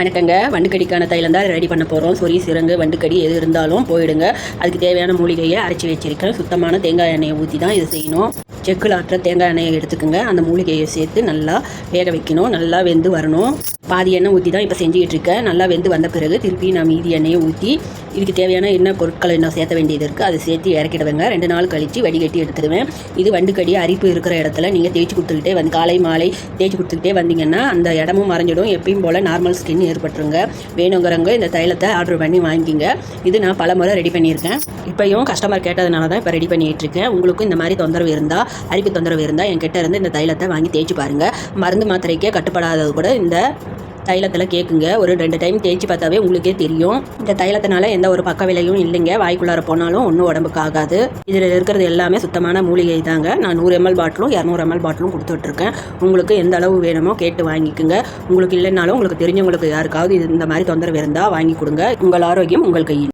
வணக்கங்க. வண்டுக்கடிக்கான தைலம் தான் ரெடி பண்ண போகிறோம் சொறி சிறங்கு வண்டுக்கடி எது இருந்தாலும் போயிடுங்க. அதுக்கு தேவையான மூலிகையை அரைச்சி வச்சிருக்கேன் சுத்தமான தேங்காய் எண்ணெயை ஊற்றி தான் இது செய்யணும். செக்கில் ஆற்ற தேங்காய் எண்ணெயை எடுத்துக்கோங்க. அந்த மூலிகையை சேர்த்து நல்லா வேக வைக்கணும். நல்லா வெந்து வரணும். பாதி எண்ணெய் ஊற்றி தான் இப்போ செஞ்சுக்கிட்டு இருக்கேன். நல்லா வெந்து வந்த பிறகு திருப்பி நான் மீதி எண்ணெயை ஊற்றி இதுக்கு தேவையான என்ன பொருட்களை நான் சேர்த்த வேண்டியது இருக்குது அதை சேர்த்து இறக்கிடுவேங்க. ரெண்டு நாள் கழித்து வடிகட்டி எடுத்துடுவேன். இது வண்டுக்கடி அரிப்பு இருக்கிற இடத்துல நீங்கள் தேய்ச்சி கொடுத்துக்கிட்டே வந்து காலை மாலை தேய்ச்சி கொடுத்துக்கிட்டே வந்தீங்கன்னா அந்த இடமும் மறைஞ்சிடும். எப்பயும் போல் நார்மல் ஸ்கின் ஏற்பட்டுருங்க. வேணுங்கிறவங்க இந்த தைலத்தை ஆர்டர் பண்ணி வாங்கிக்கிங்க. இது நான் பல முறை ரெடி பண்ணியிருக்கேன். இப்போயும் கஸ்டமர் கேட்டதுனால தான் இப்போ ரெடி பண்ணிகிட்ருக்கேன். இருக்கேன் உங்களுக்கும் இந்த மாதிரி தொந்தரவு இருந்தால் அரிப்பு தொந்தரவு இருந்தால் என்கிட்ட இருந்து இந்த தைலத்தை வாங்கி தேய்ச்சி பாருங்கள் மருந்து மாத்திரைக்கே கட்டுப்படாதது கூட இந்த தைலத்தில் கேட்குங்க ஒரு ரெண்டு டைம் தேய்ச்சி பார்த்தாவே உங்களுக்கே தெரியும். இந்த தைலத்தினால எந்த ஒரு பக்க விலையும் இல்லைங்க. வாய்க்குள்ளார போனாலும் ஒன்றும் உடம்புக்கு ஆகாது. இதில் இருக்கிறது எல்லாமே சுத்தமான மூலிகை தாங்க. நான் நூறு எம்எல் பாட்டிலும் இரநூறு எம்எல் பாட்டிலும் கொடுத்துட்ருக்கேன். உங்களுக்கு எந்த அளவு வேணுமோ கேட்டு வாங்கிக்கோங்க. உங்களுக்கு இல்லைனாலும் உங்களுக்கு தெரிஞ்சவங்களுக்கு யாருக்காவது இது இந்த மாதிரி தொந்தரவு இருந்தால் வாங்கி கொடுங்க. உங்கள் ஆரோக்கியம் உங்கள் கையில்.